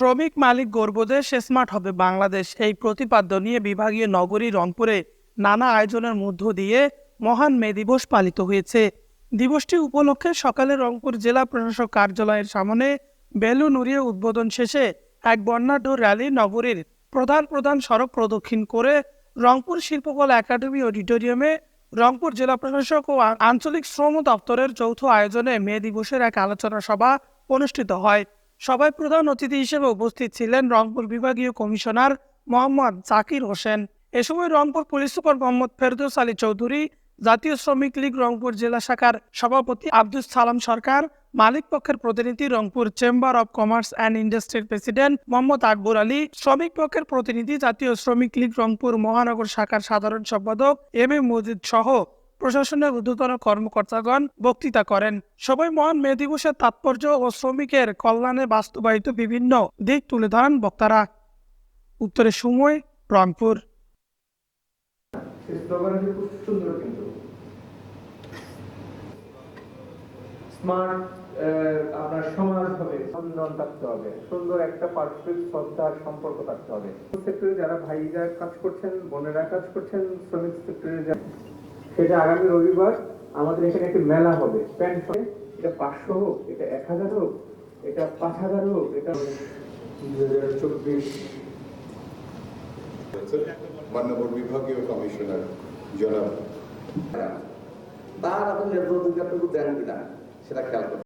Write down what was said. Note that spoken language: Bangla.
শ্রমিক মালিক গর্বদেশ স্মার্ট হবে বাংলাদেশ। এই প্রতিপাদ্য নিয়ে বিভাগীয় নগরী রংপুরে নানা আয়োজনের মধ্য দিয়ে মহান মে দিবস পালিত হয়েছে। দিবসটি উপলক্ষে সকালে রংপুর জেলা প্রশাসক কার্যালয়ের সামনে বেলুন উড়িয়ে উদ্বোধন শেষে এক বর্ণাঢ্য র্যালি নগরীর প্রধান প্রধান সড়ক প্রদক্ষিণ করে রংপুর শিল্পকলা একাডেমি অডিটোরিয়ামে রংপুর জেলা প্রশাসক ও আঞ্চলিক শ্রম দপ্তরের যৌথ আয়োজনে মে দিবসের এক আলোচনা সভা অনুষ্ঠিত হয়। সভায় প্রধান অতিথি হিসেবে উপস্থিত ছিলেন রংপুর বিভাগীয় কমিশনার মোহাম্মদ জাকির হোসেন। এ সময় Rangpur police super Mohammad Ferdous Ali Chowdhury, Jatiya Sramik League Rangpur জেলা শাখার সভাপতি আব্দুল সালাম সরকার, মালিক পক্ষের প্রতিনিধি Rangpur chamber of commerce and ইন্ডাস্ট্রির প্রেসিডেন্ট মোহাম্মদ আকবর আলী, শ্রমিক পক্ষের প্রতিনিধি জাতীয় শ্রমিক লীগ রংপুর মহানগর শাখার সাধারণ সম্পাদক এম এ মজিদ সহ প্রশাসনের ঊর্ধ্বতন কর্মকর্তাগণ বক্তৃতা করেন। সবাই মহান মে দিবসের তাৎপর্য ও শ্রমিকের কল্যাণে বাস্তবায়িত বিভিন্ন দিক তুলে ধরেন বক্তারা। উত্তরে সময়, রংপুর। স্মার্ট আপনার সমাজ হবে সম্মান থাকতে হবে। সুন্দর একটা পারফেক্ট শ্রদ্ধার সম্পর্ক থাকতে হবে। সেক্টরে যারা ভাইরা কাজ করছেন, বোনেরা কাজ করছেন, শ্রমিক সেক্টরে যারা সেটা আগামী রবিবার আমাদের এখানে একটি মেলা হবে। প্যান্ট হবে এটা পাঁচশো হোক এটা এক হাজার হোক এটা পাঁচ হাজার হোক এটা দুই হাজার চব্বিশ। মান্যবর বিভাগীয় কমিশনার জনাব। তার আপনি নেতৃত্ব দেন কিনা সেটা খেয়াল করতে